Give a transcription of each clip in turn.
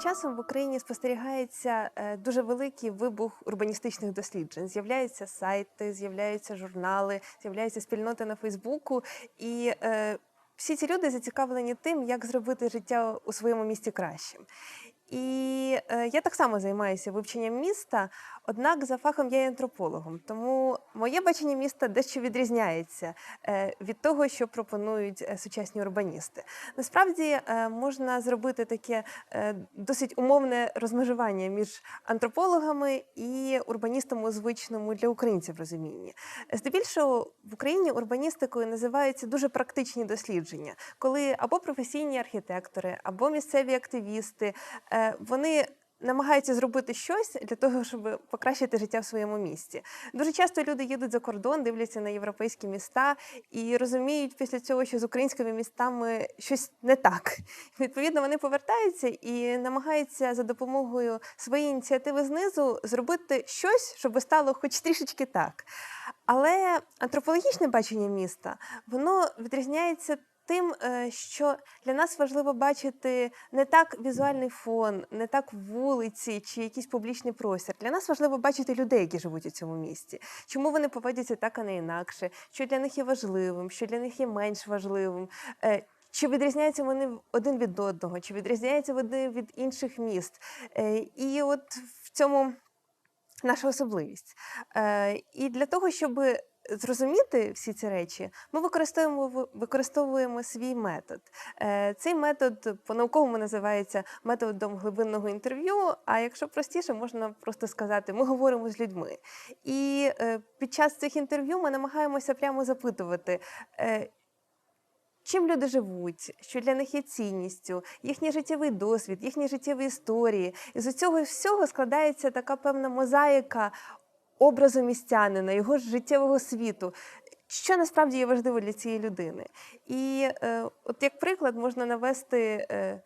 часом в Україні спостерігається е, дуже великий вибух урбаністичних досліджень. З'являються сайти, з'являються журнали, з'являються спільноти на Фейсбуку, і е, всі ці люди зацікавлені тим, як зробити життя у своєму місті кращим. І е, я так само займаюся вивченням міста, однак за фахом я є антропологом. Тому моє бачення міста дещо відрізняється е, від того, що пропонують е, сучасні урбаністи. Насправді можна зробити таке досить умовне розмежування між антропологами і урбаністами у звичному для українців розумінні. Здебільшого в Україні урбаністикою називаються дуже практичні дослідження, коли або професійні архітектори, або місцеві активісти вони. Намагаються зробити щось для того, щоб покращити життя в своєму місті. Дуже часто люди їдуть за кордон, дивляться на європейські міста і розуміють після цього, що з українськими містами щось не так. Відповідно, вони повертаються і намагаються за допомогою своєї ініціативи знизу зробити щось, щоб стало хоч трішечки так. Але антропологічне бачення міста воно відрізняється тим, е, що для нас важливо бачити не так візуальний фон, не так вулиці чи якийсь публічний простір. Для нас важливо бачити людей, які живуть у цьому місті. Чому вони поводяться так, а не інакше, що для них є важливим, що для них є менш важливим. Е, Чи відрізняються вони один від одного, чи відрізняються вони від інших міст? Е, І от в цьому наша особливість. І для того, щоб зрозуміти всі ці речі, ми використовуємо використовуємо свій метод. Е, Цей метод по-науковому називається методом глибинного інтерв'ю. А якщо простіше, можна просто сказати, ми говоримо з людьми. І е, під час цих інтерв'ю ми намагаємося прямо запитувати. е, Чим люди живуть, що для них є цінністю, їхній життєвий досвід, їхні життєві історії. І з цього всього складається така певна мозаїка образу містянина, його життєвого світу. Що насправді є важливо для цієї людини? І е, от як приклад можна навести е,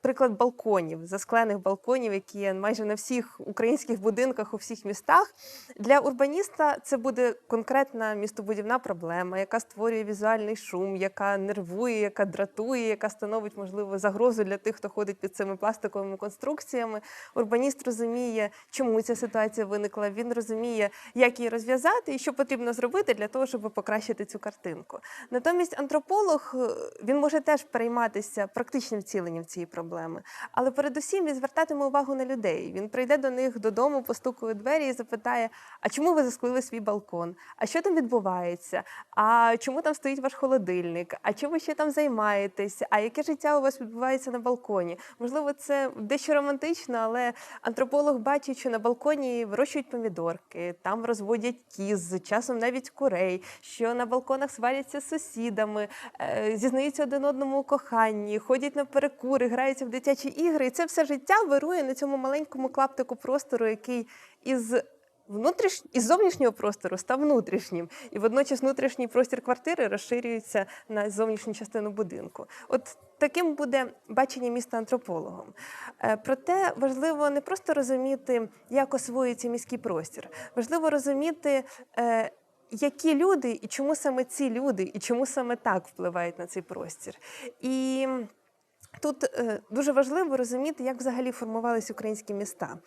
приклад балконів, засклених балконів, які є майже на всіх українських будинках у всіх містах. Для урбаніста це буде конкретна містобудівна проблема, яка створює візуальний шум, яка нервує, яка дратує, яка становить можливо загрозу для тих, хто ходить під цими пластиковими конструкціями. Урбаніст розуміє, чому ця ситуація виникла. Він розуміє, як її розв'язати і що потрібно зробити для того, щоб покращити цю картинку. Натомість антрополог е, він може теж перейматися практичним вціленням цієї проблеми, але передусім він звертатиме увагу на людей. Він прийде до них додому, постукає у двері і запитає: а чому ви засклили свій балкон? А що там відбувається? А чому там стоїть ваш холодильник? А чим ви ще там займаєтесь? А яке життя у вас відбувається на балконі? Можливо, це дещо романтично, але антрополог бачить, що на балконі вирощують помідорки, там розводять кіз, часом навіть курей, що на балконах сваряться з сусідами, е, зізнаються один одному у коханні, ходять на перекури, граються в дитячі ігри. І це все життя вирує на цьому маленькому клаптику простору, який із внутріш... із зовнішнього простору став внутрішнім, і водночас внутрішній простір квартири розширюється на зовнішню частину будинку. От таким буде бачення міста антропологом. Е, Проте важливо не просто розуміти, як освоюється міський простір, важливо розуміти. е, Які люди і чому саме ці люди, і чому саме так впливають на цей простір? І Тут е, дуже важливо розуміти, як взагалі формувалися українські міста.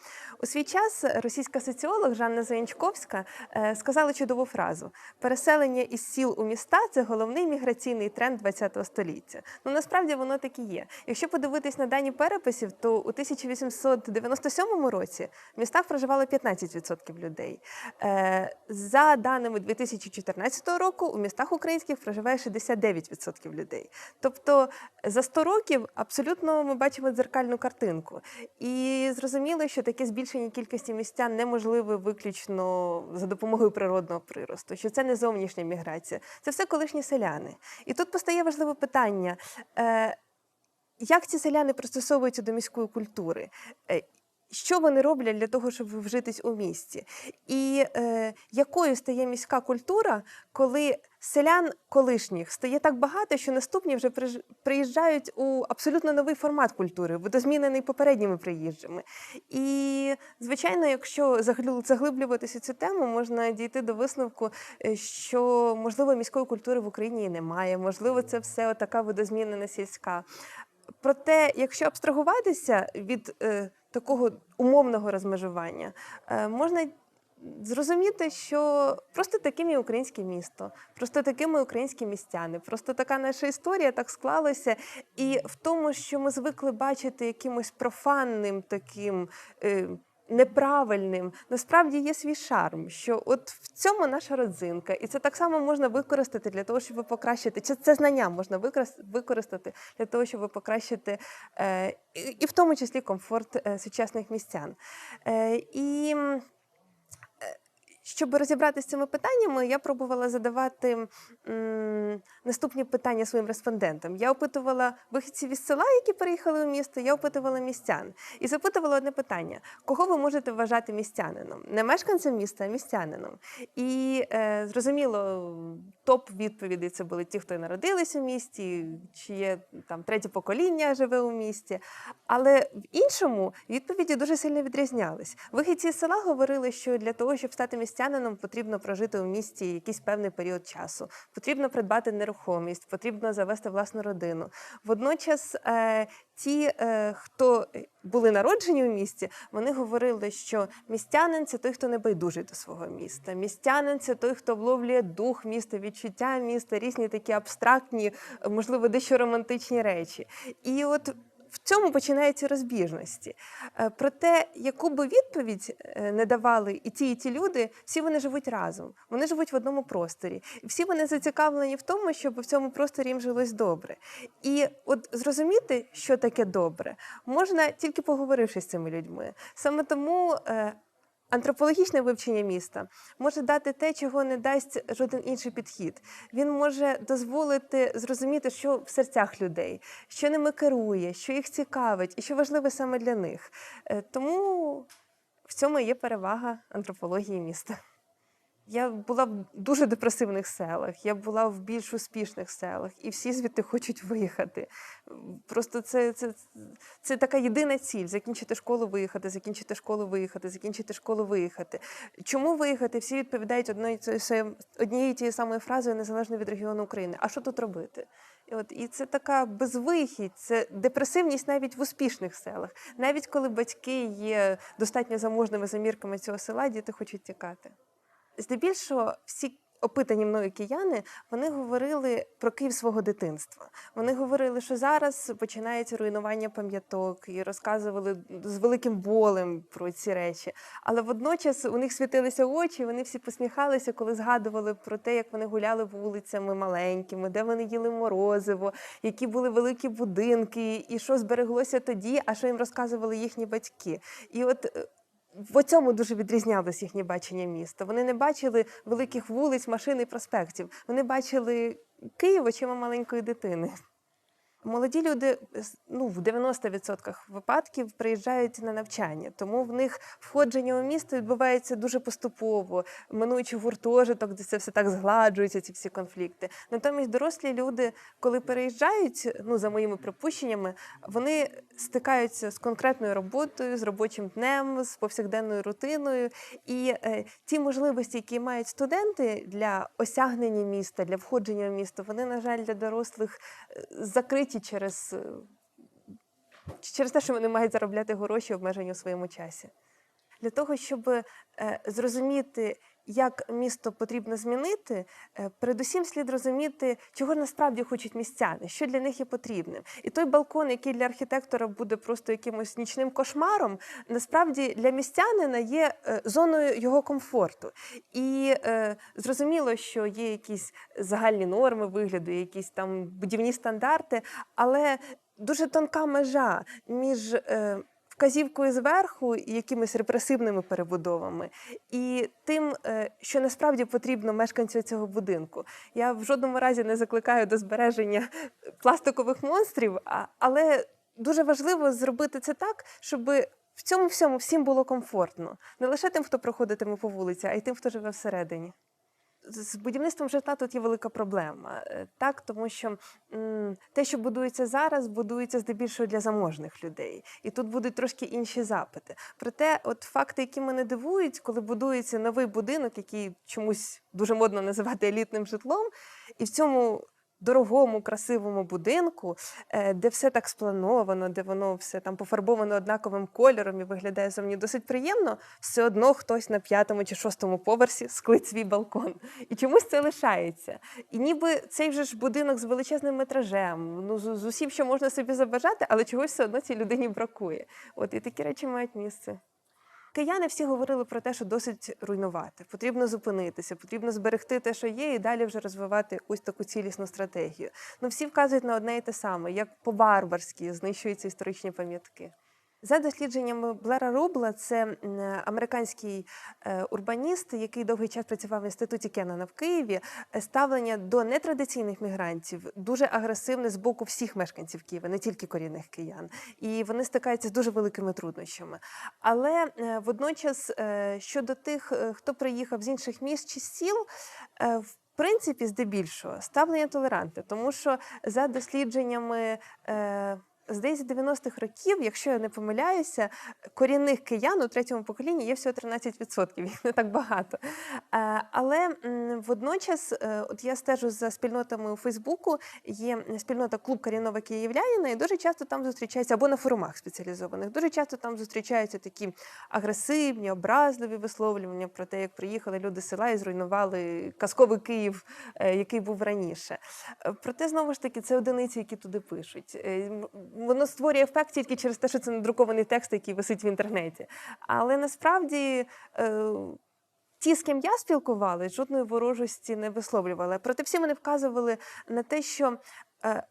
У свій час російська соціолог Жанна Заянчковська е, сказала чудову фразу: переселення із сіл у міста це головний міграційний тренд ХХ століття. Ну насправді воно так і є. Якщо подивитись на дані переписів, то у 1897 році в містах проживало 15% людей. Е, За даними 2014 року, у містах українських проживає 69% людей. Тобто за 100 років абсолютно ми бачимо дзеркальну картинку. І зрозуміло, що таке збільшення кількості містян неможливе виключно за допомогою природного приросту, що це не зовнішня міграція, це все колишні селяни. І тут постає важливе питання. Е, як ці селяни пристосовуються до міської культури? Що вони роблять для того, щоб вжитись у місті? І е, якою стає міська культура, коли селян колишніх стає так багато, що наступні вже приїжджають у абсолютно новий формат культури, видозмінений попередніми приїжджими. І, звичайно, якщо заглиблюватися цю тему, можна дійти до висновку, е, що можливо міської культури в Україні і немає, можливо, це все така видозмінена сільська. Проте, якщо абстрагуватися від е, такого умовного розмежування, е, можна зрозуміти, що просто таким і українське місто, просто такими українські містяни, просто така наша історія так склалася. І в тому, що ми звикли бачити якимось профанним таким. Неправильним насправді є свій шарм, що от в цьому наша родзинка, і це так само можна використати для того, щоб покращити. Чи це знання можна використати для того, щоб покращити е, і, в тому числі комфорт е, сучасних містян. Е, і щоб розібратися з цими питаннями, я пробувала задавати м, наступні питання своїм респондентам. Я опитувала вихідців із села, які переїхали у місто, я опитувала містян. І запитувала одне питання: кого ви можете вважати містянином? Не мешканцем міста, а містянином. І е, зрозуміло, топ відповідей це були ті, хто народились у місті, чиє там третє покоління живе у місті. Але в іншому відповіді дуже сильно відрізнялись. Вихідці з села говорили, що для того, щоб стати містянином, потрібно прожити у місті якийсь певний період часу, потрібно придбати нерухомість, потрібно завести власну родину. Водночас е, ті, е, хто були народжені у місті, вони говорили, що містянин це той, хто не байдужий до свого міста. Містянин це той, хто вловлює дух міста, відчуття міста, різні такі абстрактні, можливо, дещо романтичні речі. І от в цьому починаються розбіжності. Про те, яку би відповідь е, не давали і ті, і ті люди, всі вони живуть разом. Вони живуть в одному просторі. Всі вони зацікавлені в тому, щоб в цьому просторі їм жилось добре. І от зрозуміти, що таке добре, можна тільки поговоривши з цими людьми. Саме тому. Антропологічне вивчення міста може дати те, чого не дасть жоден інший підхід. Він може дозволити зрозуміти, що в серцях людей, що ними керує, що їх цікавить, і що важливе саме для них. Е, Тому в цьому є перевага антропології міста. Я була в дуже депресивних селах, я була в більш успішних селах, і всі звідти хочуть виїхати. Просто це, це, це така єдина ціль: закінчити школу, виїхати, закінчити школу, виїхати, закінчити школу, виїхати. Чому виїхати? Всі відповідають однією тією самою фразою, незалежно від регіону України. А що тут робити? І, от, і це така безвихідь, це депресивність навіть в успішних селах. Навіть коли батьки є достатньо заможними за мірками цього села, діти хочуть тікати. Здебільшого всі опитані мною кияни вони говорили про Київ свого дитинства. Вони говорили, що зараз починається руйнування пам'яток і розказували з великим болем про ці речі. Але водночас у них світилися очі, вони всі посміхалися, коли згадували про те, як вони гуляли вулицями маленькими, де вони їли морозиво, які були великі будинки, і що збереглося тоді, а що їм розказували їхні батьки. І от е, в цьому дуже відрізнялось їхнє бачення міста. Вони не бачили великих вулиць, машин і проспектів. Вони бачили Київ очима маленької дитини. Молоді люди ну, в 90% випадків приїжджають на навчання, тому в них входження у місто відбувається дуже поступово, минуючи гуртожиток, де це все так згладжується, ці всі конфлікти. Натомість дорослі люди, коли переїжджають, ну за моїми припущеннями, вони стикаються з конкретною роботою, з робочим днем, з повсякденною рутиною. І е, ті можливості, які мають студенти для осягнення міста, для входження в місто, вони, на жаль, для дорослих е, закриті через, е, через те, що вони мають заробляти гроші обмежені у своєму часі. Для того, щоб е, зрозуміти, як місто потрібно змінити, е, передусім слід розуміти, чого насправді хочуть містяни, що для них є потрібним. І той балкон, який для архітектора буде просто якимось нічним кошмаром, насправді для містянина є е, зоною його комфорту. І е, зрозуміло, що є якісь загальні норми вигляду, якісь там будівні стандарти, але дуже тонка межа між. Е, Вказівкою зверху і якимись репресивними перебудовами, і тим, е, що насправді потрібно мешканцю цього будинку. Я в жодному разі не закликаю до збереження пластикових монстрів, але дуже важливо зробити це так, щоб в цьому всьому всім було комфортно. Не лише тим, хто проходитиме по вулиці, а й тим, хто живе всередині. З будівництвом житла тут є велика проблема. Е, Так, тому що м, те, що будується зараз, будується здебільшого для заможних людей. І тут будуть трошки інші запити. Проте, от факти, які мене дивують, коли будується новий будинок, який чомусь дуже модно називати елітним житлом, і в цьому дорогому, красивому будинку, е, де все так сплановано, де воно все там пофарбовано однаковим кольором і виглядає зовні досить приємно, все одно хтось на п'ятому чи шостому поверсі склить свій балкон. І чомусь це лишається. І ніби цей вже ж будинок з величезним метражем, ну з, з усім, що можна собі забажати, але чогось все одно цій людині бракує. От і такі речі мають місце. Кияни всі говорили про те, що досить руйнувати. Потрібно зупинитися, потрібно зберегти те, що є, і далі вже розвивати ось таку цілісну стратегію. Ну всі вказують на одне і те саме, як по-барбарськи знищуються історичні пам'ятки. За дослідженнями Блера Рубла, це американський е, урбаніст, який довгий час працював в інституті Кеннона в Києві. е, Ставлення до нетрадиційних мігрантів дуже агресивне з боку всіх мешканців Києва, не тільки корінних киян. І вони стикаються з дуже великими труднощами. Але е, водночас щодо тих, хто приїхав з інших міст чи сіл, в принципі, здебільшого ставлення толерантне, тому що за дослідженнями. Здається, 90-х років, якщо я не помиляюся, корінних киян у третьому поколінні є всього 13%, їх не так багато. Е, Але водночас, е, от я стежу за спільнотами у Фейсбуку, є спільнота клуб корінного київлянина, і дуже часто там зустрічаються або на форумах спеціалізованих, дуже часто там зустрічаються такі агресивні, образливі висловлювання про те, як приїхали люди з села і зруйнували казковий Київ, е, який був раніше. Проте, знову ж таки, це одиниці, які туди пишуть. Воно створює ефект тільки через те, що це надрукований текст, який висить в інтернеті. Але насправді. е, Ті, з ким я спілкувалась, жодної ворожості не висловлювали. Проте всі вони вказували на те, що е,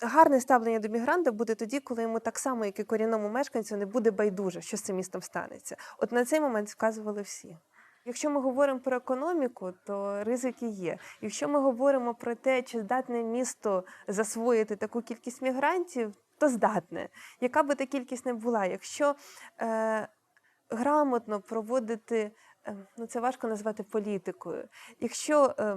гарне ставлення до мігранта буде тоді, коли йому так само, як і корінному мешканцю, не буде байдуже, що з цим містом станеться. От на цей момент вказували всі. Якщо ми говоримо про економіку, то ризики є. Якщо ми говоримо про те, чи здатне місто засвоїти таку кількість мігрантів, то здатне. Яка би та кількість не була, якщо е, грамотно проводити, е, ну це важко назвати політикою. Якщо е,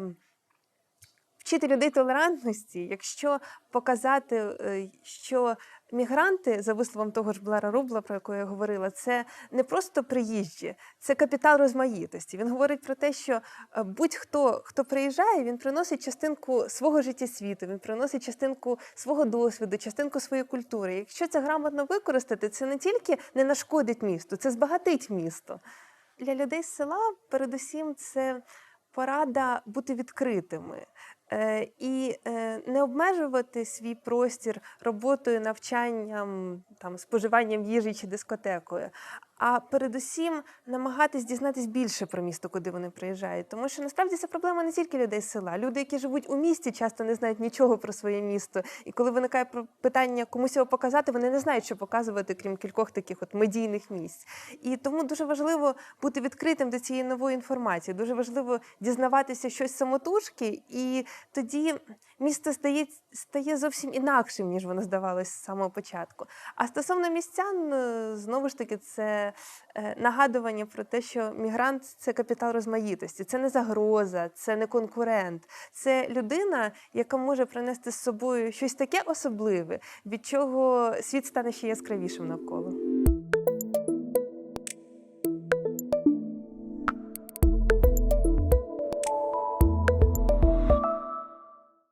вчити людей толерантності, якщо показати, е, що мігранти, за висловом того ж Блара Рубла, про яку я говорила, це не просто приїжджі, це капітал розмаїтості. Він говорить про те, що е, будь-хто, хто приїжджає, він приносить частинку свого життя світу, він приносить частинку свого досвіду, частинку своєї культури. Якщо це грамотно використати, це не тільки не нашкодить місту, це збагатить місто. Для людей з села, передусім, це порада бути відкритими. Е, і е, не обмежувати свій простір роботою, навчанням, там, споживанням їжі чи дискотекою, а передусім намагатись дізнатись більше про місто, куди вони приїжджають. Тому що насправді це проблема не тільки людей з села. Люди, які живуть у місті, часто не знають нічого про своє місто. І коли виникає питання комусь його показати, вони не знають, що показувати, крім кількох таких от медійних місць. І тому дуже важливо бути відкритим до цієї нової інформації. Дуже важливо дізнаватися щось самотужки, і тоді місто стає, стає зовсім інакшим, ніж воно здавалось з самого початку. А стосовно містян, е, знову ж таки, це е, нагадування про те, що мігрант це капітал розмаїтості, це не загроза, це не конкурент, це людина, яка може принести з собою щось таке особливе, від чого світ стане ще яскравішим навколо.